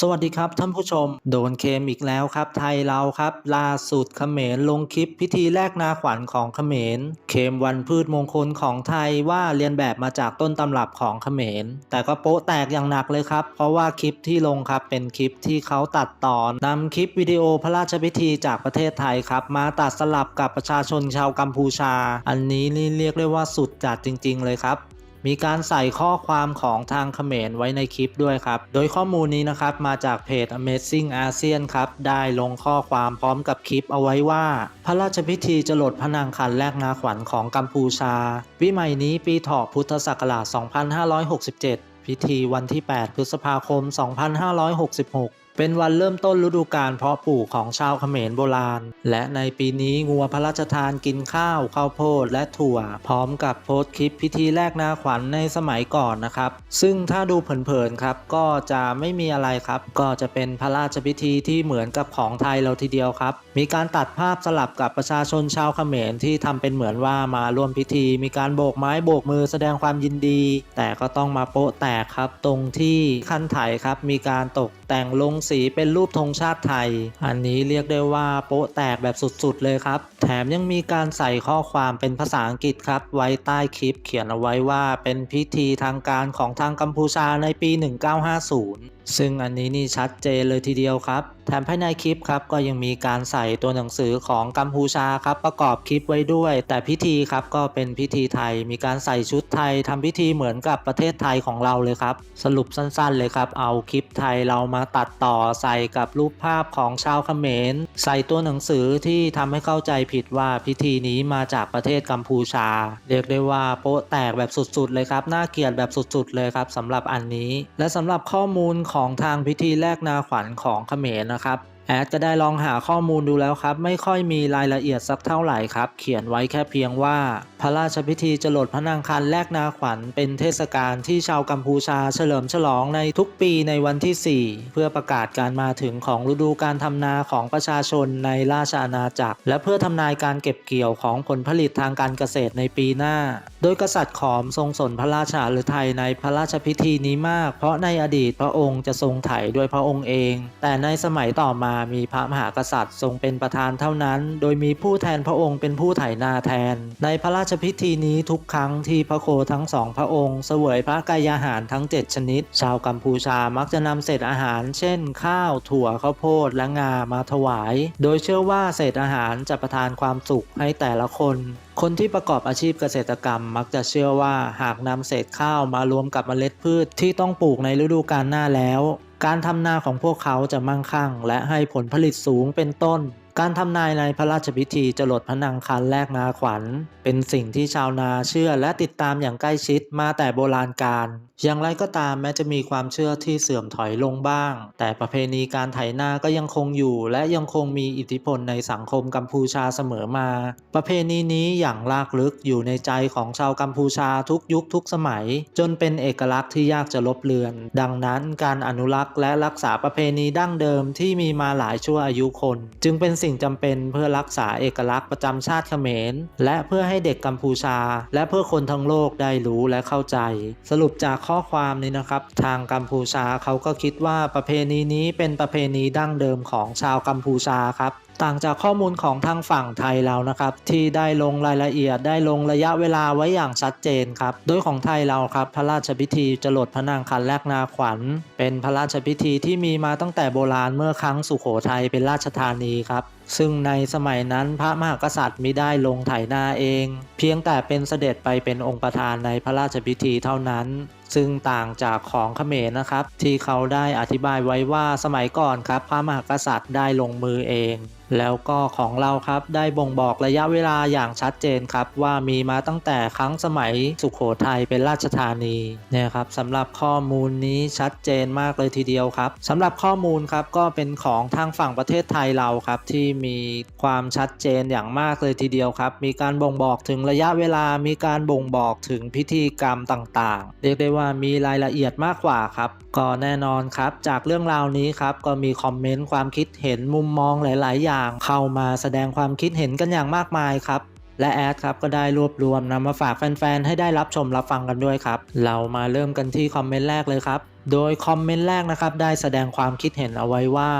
สวัสดีครับท่านผู้ชม โดนเคมอีกแล้วครับ ไทยเราครับ ล่าสุดเขมรลงคลิปพิธีแลกนาขวัญของเขมร เคมวันพืชมงคลของไทยว่าเรียนแบบมาจากต้นตำรับของเขมร แต่ก็โป๊ะแตกอย่างหนักเลยครับ เพราะว่าคลิปที่ลงครับเป็นคลิปที่เขาตัดต่อนำคลิปวิดีโอพระราชพิธีจากประเทศไทยครับ มาตัดสลับกับประชาชนชาวกัมพูชา อันนี้นี่เรียกได้ว่าสุดจัดจริง ๆ เลยครับ มีการใส่ข้อความของทางเขมรไว้ในคลิปด้วยครับ โดยข้อมูลนี้นะครับมาจากเพจ Amazing ASEAN ครับ ได้ลงข้อความพร้อมกับคลิปเอาไว้ว่า พระราชพิธีจรดพระนางคันแลกนาขวัญของกัมพูชาวิใหม่นี้ปีถอกพุทธศักราช 2567 พิธีวันที่ 8 พฤษภาคม 2566 เป็นวันเริ่มต้นฤดูกาลเพาะปลูกของชาวเขมรโบราณ และในปีนี้งัวพระราชทานกินข้าวข้าวโพดและถั่ว พร้อมกับโพสต์คลิปพิธีแรกนาขวัญในสมัยก่อนนะครับ ซึ่งถ้าดูเผินๆครับก็จะไม่มีอะไรครับ ก็จะเป็นพระราชพิธีที่เหมือนกับของไทยเราทีเดียวครับ มีการตัดภาพสลับกับประชาชนชาวเขมรที่ทำเป็นเหมือนว่ามาร่วมพิธี มีการโบกไม้โบกมือแสดงความยินดี แต่ก็ต้องมาโป๊ะแตกครับ ตรงที่ขั้นไถครับมีการตกแต่งลงสีเป็นรูปธงชาติไทย อันนี้เรียกได้ว่าโป๊ะแตกแบบสุดๆเลยครับ แถมยังมีการใส่ข้อความเป็นภาษาอังกฤษครับ ไว้ใต้คลิปเขียนเอาไว้ว่าเป็นพิธีทางการของทางกัมพูชาในปี 1950 ซึ่งอันนี้นี่ชัดเจนเลยทีเดียวครับ แถมภายในคลิปครับก็ยังมีการใส่ตัวหนังสือของกัมพูชาครับประกอบคลิปไว้ด้วย แต่พิธีครับก็เป็นพิธีไทย มีการใส่ชุดไทยทำพิธีเหมือนกับประเทศไทยของเราเลยครับ สรุปสั้นๆเลยครับ เอาคลิปไทยเรามาตัดต่อใส่กับรูปภาพของชาวเขมร ใส่ตัวหนังสือที่ทำให้เข้าใจผิดว่าพิธีนี้มาจากประเทศกัมพูชา เรียกได้ว่าโป๊ะแตกแบบสุดๆเลยครับน่าเกลียดแบบสุดๆเลยครับสำหรับอันนี้ และสำหรับข้อมูลของทางพิธีแลกนาขวัญของเขมรนะครับ แอดก็ได้ลองหาข้อมูลดูแล้วครับ ไม่ค่อยมีรายละเอียดสักเท่าไหร่ครับ เขียนไว้แค่เพียงว่า พระราชพิธีจรดพระนางคันแลกนาขวัญเป็นเทศกาลที่ชาวกัมพูชาเฉลิมฉลองในทุกปีในวันที่ 4 เพื่อประกาศการมาถึงของฤดูการทำนาของประชาชนในราชอาณาจักร และเพื่อทำนายการเก็บเกี่ยวของผลผลิตทางการเกษตรในปีหน้า โดยกษัตริย์ขอมทรงสนพระราชาหรือไทยในพระราชพิธีนี้มาก เพราะในอดีตพระองค์จะทรงไถด้วยพระองค์เอง แต่ในสมัยต่อมามีพระมหากษัตริย์ทรงเป็นประธานเท่านั้น โดยมีผู้แทนพระองค์เป็นผู้ไถนาแทน ในพระราชพิธีนี้ทุกครั้งที่พระโคทั้งสองพระองค์เสวยพระกายอาหารทั้ง 7 ชนิด ชาวกัมพูชามักจะนำเศษอาหาร เช่น ข้าวถั่วข้าวโพดและงามาถวาย โดยเชื่อว่าเศษอาหารจะประทานความสุขให้แต่ละคนคนที่ประกอบอาชีพเกษตรกรรมมักจะเชื่อว่าหากนำเศษข้าวมารวมกับเมล็ดพืชที่ต้องปลูกในฤดูกาลหน้าแล้ว การทำนาของพวกเขาจะมั่งคั่งและให้ผลผลิตสูงเป็นต้น การทำนายในพระราชพิธีจรดพระนางคันแลกนาขวัญ เป็นสิ่งที่ชาวนาเชื่อและติดตามอย่างใกล้ชิดมาแต่โบราณกาลอย่างไรก็ตามแม้จะมีความเชื่อที่เสื่อมถอยลงบ้าง แต่ประเพณีการไถนาก็ยังคงอยู่และยังคงมีอิทธิพลในสังคมกัมพูชาเสมอมา ประเพณีนี้อย่างลากลึกอยู่ในใจของชาวกัมพูชาทุกยุคทุกสมัย จนเป็นเอกลักษณ์ที่ยากจะลบเลือน ดังนั้นการอนุรักษ์และรักษาประเพณีดั้งเดิมที่มีมาหลายชั่วอายุคน จึงเป็นสิ่งจำเป็นเพื่อรักษาเอกลักษณ์ประจำชาติเขมร และเพื่อให้เด็กกัมพูชา และเพื่อคนทั้งโลกได้รู้และเข้าใจ สรุปจากข้อความนี้นะครับ ทางกัมพูชาเขาก็คิดว่าประเพณีนี้เป็นประเพณีดั้งเดิมของชาวกัมพูชาครับต่างจากข้อมูลของทางฝั่งไทยเรานะครับ ที่ได้ลงรายละเอียดได้ลงระยะเวลาไว้อย่างชัดเจนครับ โดยของไทยเราครับ พระราชพิธีจรดพระนางคันแลกนาขวัญ เป็นพระราชพิธีที่มีมาตั้งแต่โบราณเมื่อครั้งสุโขทัยเป็นราชธานีครับซึ่งในสมัยนั้นพระมหากษัตริย์มิได้ลงไถนาเอง เพียงแต่เป็นเสด็จไปเป็นองค์ประธานในพระราชพิธีเท่านั้น ซึ่งต่างจากของเขมรนะครับ ที่เขาได้อธิบายไว้ว่าสมัยก่อนครับ พระมหากษัตริย์ได้ลงมือเอง แล้วก็ของเราครับได้บ่งบอกระยะเวลาอย่างชัดเจนครับ ว่ามีมาตั้งแต่ครั้งสมัยสุขโขทัยเป็นราชธานีเนี่ยครับสำหรับข้อมูลนี้ชัดเจนมากเลยทีเดียวครับสำหรับข้อมูลครับก็เป็นของทางฝั่งประเทศไทยเราครับที่มีความชัดเจนอย่างมากเลยทีเดียวครับ มีการบ่งบอกถึงระยะเวลา มีการบ่งบอกถึงพิธีกรรมต่างๆ เรียกได้ว่ามีรายละเอียดมากกว่าครับ ก็แน่นอนครับ จากเรื่องราวนี้ครับ ก็มีคอมเมนต์ความคิดเห็นมุมมองหลาย ๆ อย่าง เข้ามาแสดงความคิดเห็นกันอย่างมากมายครับ และแอดครับก็ได้รวบรวมนำมาฝากแฟนๆ ให้ได้รับชมรับฟังกันด้วยครับ เรามาเริ่มกันที่คอมเมนต์แรกเลยครับ โดยคอมเมนต์แรกนะครับได้แสดงความคิดเห็นเอาไว้ว่า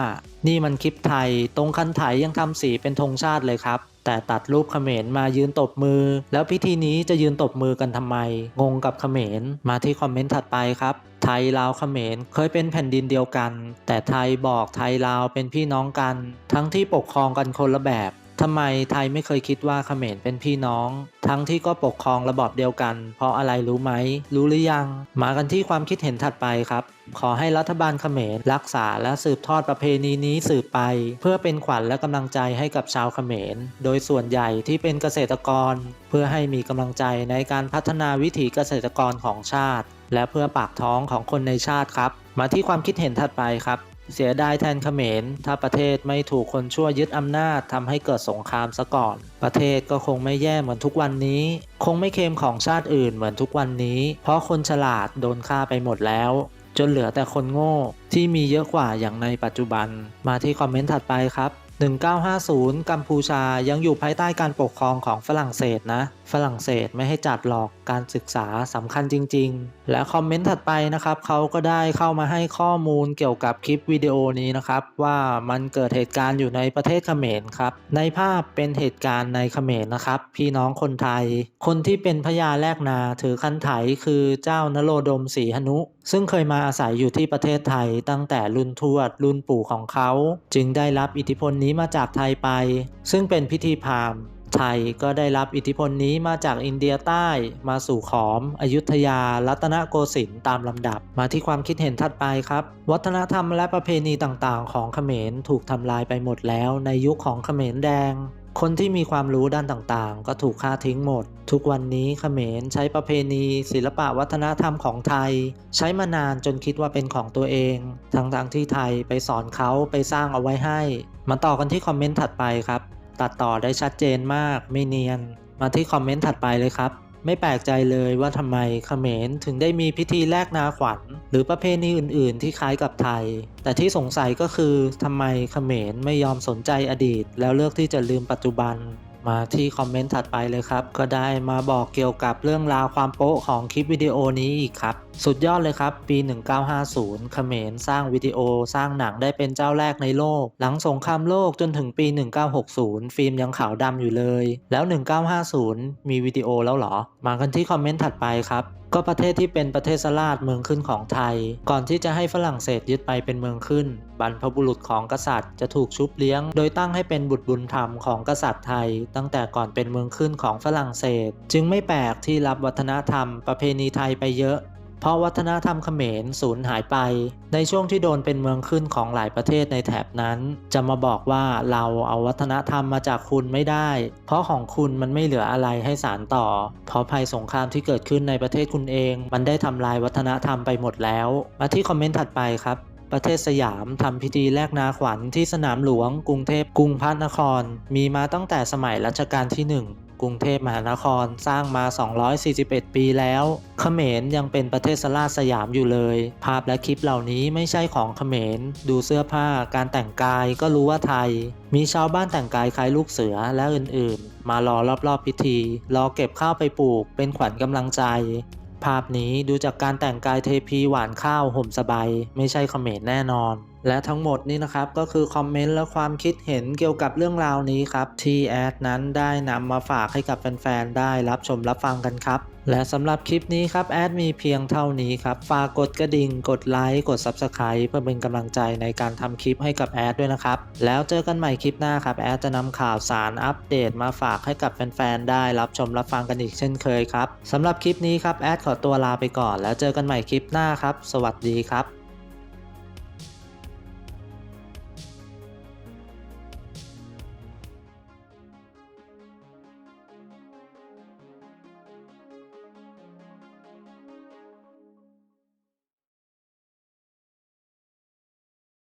นี่มันคลิปไทย ตรงคันไถยังทำสีเป็นธงชาติเลยครับ แต่ตัดรูปเขมรมายืนตบมือ แล้วพิธีนี้จะยืนตบมือกันทำไม งงกับเขมร มาที่คอมเมนต์ถัดไปครับไทยลาวเขมรเคยเป็นแผ่นดินเดียวกัน แต่ไทยบอกไทยลาวเป็นพี่น้องกัน ทั้งที่ปกครองกันคนละแบบ ทำไมไทยไม่เคยคิดว่าเขมรเป็นพี่น้อง ทั้งที่ก็ปกครองระบอบเดียวกัน เพราะอะไรรู้ไหม รู้หรือยัง มากันที่ความคิดเห็นถัดไปครับ ขอให้รัฐบาลเขมรรักษาและสืบทอดประเพณีนี้สืบไป เพื่อเป็นขวัญและกำลังใจให้กับชาวเขมร โดยส่วนใหญ่ที่เป็นเกษตรกร เพื่อให้มีกำลังใจในการพัฒนาวิถีเกษตรกรของชาติ และเพื่อปากท้องของคนในชาติครับ มาที่ความคิดเห็นถัดไปครับ เสียดายแทนเขมร ถ้าประเทศไม่ถูกคนชั่วยึดอำนาจทำให้เกิดสงครามซะก่อน ประเทศก็คงไม่แย่เหมือนทุกวันนี้ คงไม่เค็มของชาติอื่นเหมือนทุกวันนี้ เพราะคนฉลาดโดนฆ่าไปหมดแล้ว จนเหลือแต่คนโง่ที่มีเยอะกว่าอย่างในปัจจุบัน มาที่คอมเมนต์ถัดไปครับ 1950 กัมพูชายังอยู่ภายใต้การปกครองของฝรั่งเศสนะฝรั่งเศสไม่ให้จัดหรอกการศึกษาสำคัญจริง ๆ และคอมเมนต์ถัดไปนะครับเขาก็ได้เข้ามาให้ข้อมูลเกี่ยวกับคลิปวิดีโอนี้นะครับ ว่ามันเกิดเหตุการณ์อยู่ในประเทศเขมรครับ ในภาพเป็นเหตุการณ์ในเขมรนะครับ พี่น้องคนไทย คนที่เป็นพญาแลกนาถือคันไถคือเจ้านโรดมศรีหนุ ซึ่งเคยมาอาศัยอยู่ที่ประเทศไทยตั้งแต่รุ่นทวด รุ่นปู่ของเขา จึงได้รับอิทธิพลนี้มาจากไทยไป ซึ่งเป็นพิธีพราหมณ์ ไทยก็ได้รับอิทธิพลนี้มาจากอินเดียใต้มาสู่ขอม อยุธยา รัตนโกสินทร์ตามลำดับ มาที่ความคิดเห็นถัดไปครับ วัฒนธรรมและประเพณีต่างๆ ของเขมรถูกทำลายไปหมดแล้วในยุคของเขมรแดงคนที่มีความรู้ด้านต่างๆ ก็ถูกฆ่าทิ้งหมด ทุกวันนี้เขมรใช้ประเพณี ศิลปะวัฒนธรรมของไทย ใช้มานานจนคิดว่าเป็นของตัวเอง ทั้งๆที่ไทยไปสอนเขาไปสร้างเอาไว้ให้ มาต่อกันที่คอมเมนต์ถัดไปครับ ตัดต่อได้ชัดเจนมากไม่เนียน มาที่คอมเมนต์ถัดไปเลยครับ ไม่แปลกใจเลยว่าทำไมเขมรถึงได้มีพิธีแลกนาขวัญ หรือประเพณีอื่น ๆ ที่คล้ายกับไทย แต่ที่สงสัยก็คือทำไมเขมรไม่ยอมสนใจอดีต แล้วเลือกที่จะลืมปัจจุบันมาที่คอมเมนต์ถัดไปเลยครับ ก็ได้มาบอกเกี่ยวกับเรื่องราวความโป๊ะของคลิปวิดีโอนี้อีกครับ สุดยอดเลยครับ ปี 1950เขมรสร้างวิดีโอสร้างหนังได้เป็นเจ้าแรกในโลก หลังสงครามโลกจนถึงปี 1960 ฟิล์มยังขาวดำอยู่เลย แล้ว 1950 มีวิดีโอแล้วหรอ มากันที่คอมเมนต์ถัดไปครับ ก็ประเทศที่เป็นประเทศสลาดเมืองขึ้นของไทย ก่อนที่จะให้ฝรั่งเศสยึดไปเป็นเมืองขึ้น บรรพบุรุษของกษัตริย์จะถูกชุบเลี้ยง โดยตั้งให้เป็นบุตรบุญธรรมของกษัตริย์ไทย ตั้งแต่ก่อนเป็นเมืองขึ้นของฝรั่งเศส จึงไม่แปลกที่รับวัฒนธรรมประเพณีไทยไปเยอะ เพราะวัฒนธรรมเขมรสูญหายไป ในช่วงที่โดนเป็นเมืองขึ้นของหลายประเทศในแถบนั้น จะมาบอกว่าเราเอาวัฒนธรรมมาจากคุณไม่ได้ เพราะของคุณมันไม่เหลืออะไรให้สารต่อ เพราะภัยสงครามที่เกิดขึ้นในประเทศคุณเอง มันได้ทำลายวัฒนธรรมไปหมดแล้ว มาที่คอมเมนต์ถัดไปครับประเทศสยามทำพิธีแลกนาขวัญที่สนามหลวง กรุงเทพกรุงพระนคร มีมาตั้งแต่สมัยรัชกาลที่ 1 กรุงเทพมหานครสร้างมา 241 ปีแล้วเขมรยังเป็นประเทศสลาสยามอยู่เลย ภาพและคลิปเหล่านี้ไม่ใช่ของเขมร ดูเสื้อผ้าการแต่งกายก็รู้ว่าไทย มีชาวบ้านแต่งกายคล้ายลูกเสือและอื่นๆ มารอรอบๆพิธี รอเก็บข้าวไปปลูกเป็นขวัญกำลังใจ ภาพนี้ดูจากการแต่งกายเทพีหวานข้าวห่มสบายไม่ใช่เขมรแน่นอน และทั้งหมดนี้นะครับก็คือคอมเมนต์และความคิดเห็นเกี่ยวกับเรื่องราวนี้ครับที่แอดนั้นได้นำมาฝากให้กับแฟนๆได้รับชมรับฟังกันครับ และสำหรับคลิปนี้ครับ แอดมีเพียงเท่านี้ครับ ฝากกดกระดิ่ง กดไลค์ กด Subscribe เพื่อเป็นกำลังใจในการทำคลิปให้กับแอดด้วยนะครับ แล้วเจอกันใหม่คลิปหน้าครับ แอดจะนำข่าวสารอัปเดตมาฝากให้กับแฟนๆ ได้รับชมรับฟังกันอีกเช่นเคยครับสำหรับคลิปนี้ครับ แอดขอตัวลาไปก่อน แล้วเจอกันใหม่คลิปหน้าครับ สวัสดีครับ